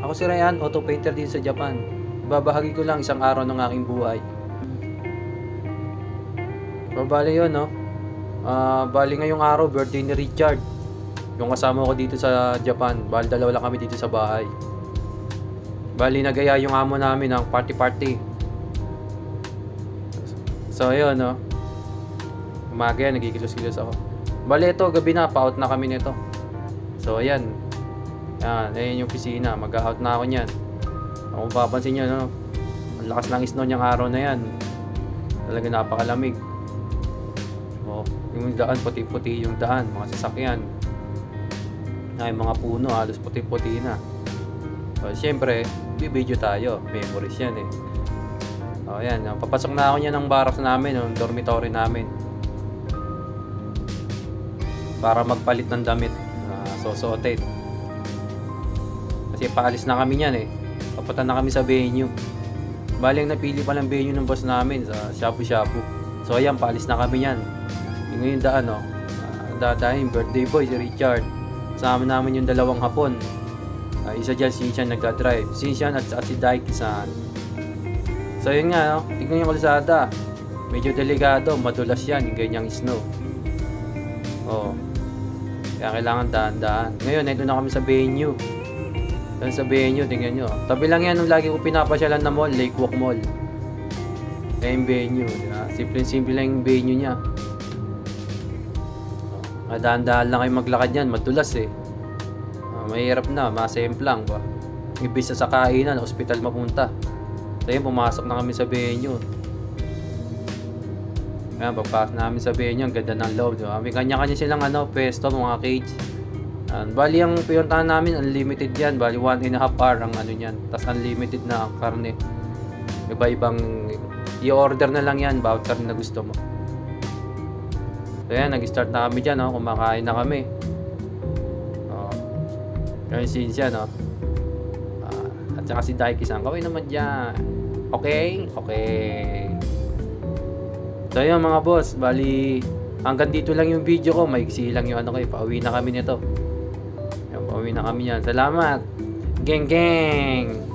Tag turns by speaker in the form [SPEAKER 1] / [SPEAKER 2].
[SPEAKER 1] Ako si Ryan, auto painter din sa Japan. Babahagi ko lang isang araw ng aking buhay. So, bali yun, no? Ah, bali ngayong araw, birthday ni Richard. Yung kasama ko dito sa Japan. Bali dalawa lang kami dito sa bahay. Bali nagaya yung amo namin ng party-party. So, ayun, no? Umaga yan, nagigilos-gilos ako. Bali ito, gabi na, pa-out na kami nito. So, ayan. Yan, ayan yung pisina. Mag-out na ako niyan. Kung papansin nyo, no? Ang lakas ng snow niyang araw na yan. Talaga napakalamig. Oh, yung daan, puti-puti yung daan, mga sasakyan. Ay, mga puno, halos puti-puti na. So, siyempre, bibideo tayo. Memories yan eh. O, yan. Papasok na ako niya ng barracks namin, ng dormitory namin. Para magpalit ng damit na susuotin. Kasi paalis na kami niyan eh. Papunta na kami sa venue. Bali ang napili pa ng venue ng boss namin sa Shabu Shabu. So ayan, paalis na kami niyan. Yung ngayon daan, no? Uh, dadahin, birthday boy, si Richard. Sama namin yung dalawang hapon. Ah, isa dyan, si Ishan nagka-drive. Si at, at si Daiki-san. So yun nga, no? tignan yung kalsada. Medyo delikado, madulas yan, yung ganyang snow. Oo. Kaya kailangan daan-daan. Ngayon, nandun na kami sa venue. Doon sa venue, tingnan nyo. Tabi lang yan nung lagi ko pinapasyalan na mall, Lake Walk Mall. Kaya yung venue, di? Simple-simple lang yung venue niya. Oh, Daan-daan lang kayo maglakad yan, madulas eh. Ah, mahirap na, masemplang ba? Ibis sa kainan, ospital mapunta. So yun, pumasok na kami sa venue. Ayan, pagpasok namin sa venue, ang ganda ng loob, di? May kanya-kanya silang ano, pesto, mga cage. Ayan, bali ang pinuntahan namin, unlimited yan. Bali, one and a half hour ang ano yan. Tapos unlimited na ang karne. Iba-ibang, i-order na lang yan, bawat na gusto mo. So yan, nag-start na kami dyan, no? kumakain na kami. Oh. Kaya si siya, no? Ah, at saka si Daiki-san, kawin naman dyan. Okay? Okay. So yun mga boss, bali hanggang dito lang yung video ko, maiksi lang yung ano kayo, pauwi na kami nito. Pauwi na kami yan. Salamat! Geng geng!